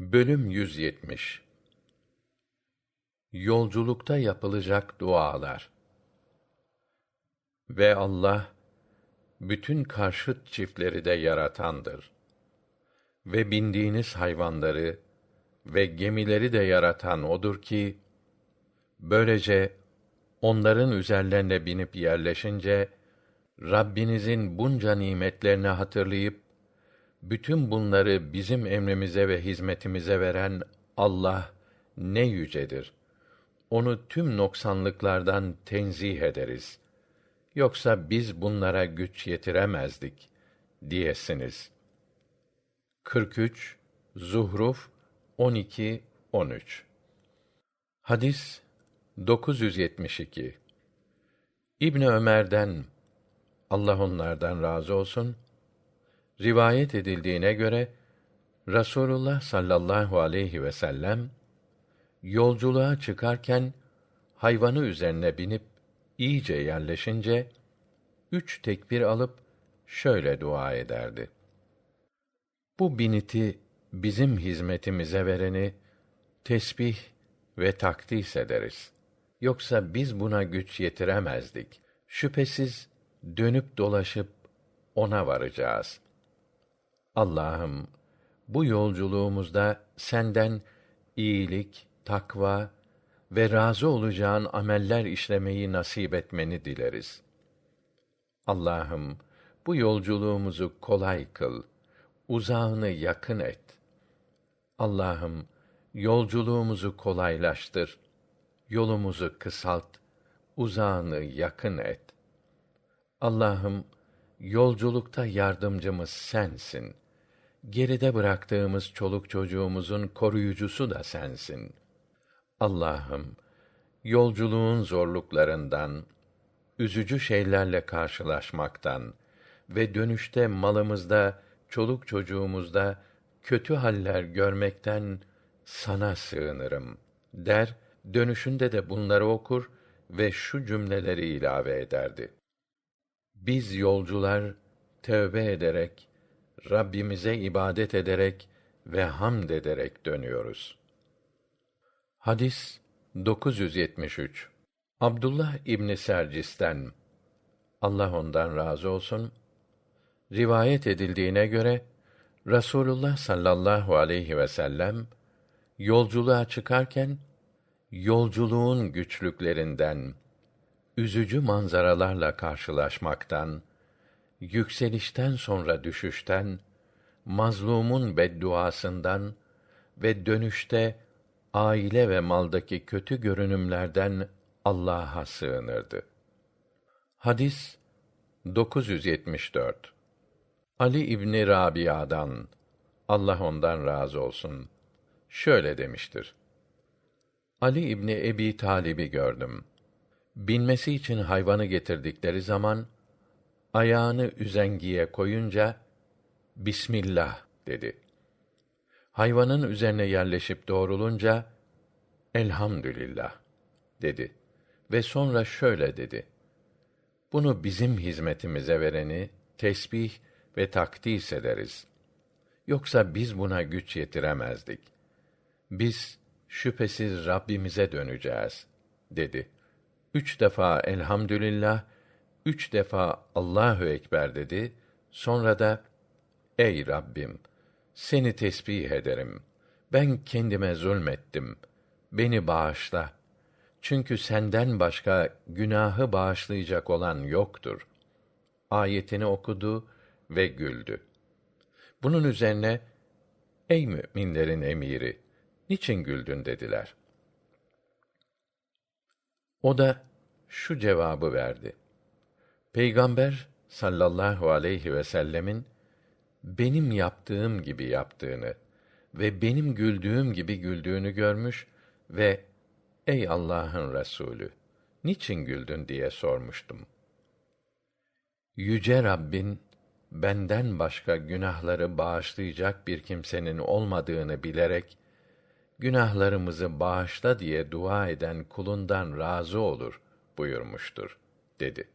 Bölüm 170 Yolculukta yapılacak dualar Ve Allah bütün karşıt çiftleri de yaratandır. Ve bindiğiniz hayvanları ve gemileri de yaratan odur ki böylece onların üzerlerine binip yerleşince Rabbinizin bunca nimetlerini hatırlayıp bütün bunları bizim emrimize ve hizmetimize veren Allah ne yücedir. Onu tüm noksanlıklardan tenzih ederiz. Yoksa biz bunlara güç yetiremezdik diyesiniz. 43 Zuhruf 12 13 Hadis 972 İbn Ömer'den Allah onlardan razı olsun rivayet edildiğine göre Rasulullah sallallahu aleyhi ve sellem yolculuğa çıkarken hayvanı üzerine binip iyice yerleşince üç tekbir alıp şöyle dua ederdi. Bu biniti bizim hizmetimize vereni tesbih ve takdis ederiz. Yoksa biz buna güç yetiremezdik. Şüphesiz dönüp dolaşıp ona varacağız. Allah'ım bu yolculuğumuzda senden iyilik, takva ve razı olacağın ameller işlemeyi nasip etmeni dileriz. Allah'ım bu yolculuğumuzu kolay kıl, uzağını yakın et. Allah'ım yolculuğumuzu kolaylaştır, yolumuzu kısalt, uzağını yakın et. Allah'ım yolculukta yardımcımız sensin. Geride bıraktığımız çoluk çocuğumuzun koruyucusu da sensin. Allah'ım yolculuğun zorluklarından, üzücü şeylerle karşılaşmaktan ve dönüşte malımızda, çoluk çocuğumuzda kötü haller görmekten sana sığınırım der, dönüşünde de bunları okur ve şu cümleleri ilave ederdi. Biz yolcular tövbe ederek, Rabbimize ibadet ederek ve hamd ederek dönüyoruz. Hadis 973 Abdullah İbni Sercis'ten Allah ondan razı olsun rivayet edildiğine göre Rasulullah sallallahu aleyhi ve sellem yolculuğa çıkarken yolculuğun güçlüklerinden üzücü manzaralarla karşılaşmaktan yükselişten sonra düşüşten mazlumun bedduasından ve dönüşte aile ve maldaki kötü görünümlerden Allah'a sığınırdı. Hadis 974 Ali İbni Rabia'dan Allah ondan razı olsun şöyle demiştir. Ali İbni Ebi Talib'i gördüm. Binmesi için hayvanı getirdikleri zaman ayağını üzengiye koyunca Bismillah dedi. Hayvanın üzerine yerleşip doğrulunca Elhamdülillah dedi ve sonra şöyle dedi. Bunu bizim hizmetimize vereni tesbih ve takdis ederiz. Yoksa biz buna güç yetiremezdik. Biz şüphesiz Rabbimize döneceğiz dedi. Üç defa elhamdülillah, üç defa Allahu ekber dedi. Sonra da ey Rabbim seni tesbih ederim. Ben kendime zulmettim. Beni bağışla. Çünkü senden başka günahı bağışlayacak olan yoktur. Ayetini okudu ve güldü. Bunun üzerine ey müminlerin emiri niçin güldün dediler. O da şu cevabı verdi. Peygamber sallallahu aleyhi ve sellemin benim yaptığım gibi yaptığını ve benim güldüğüm gibi güldüğünü görmüş ve ey Allah'ın Resulü niçin güldün diye sormuştum. Yüce Rabbin benden başka günahları bağışlayacak bir kimsenin olmadığını bilerek günahlarımızı bağışla diye dua eden kulundan razı olur buyurmuştur dedi.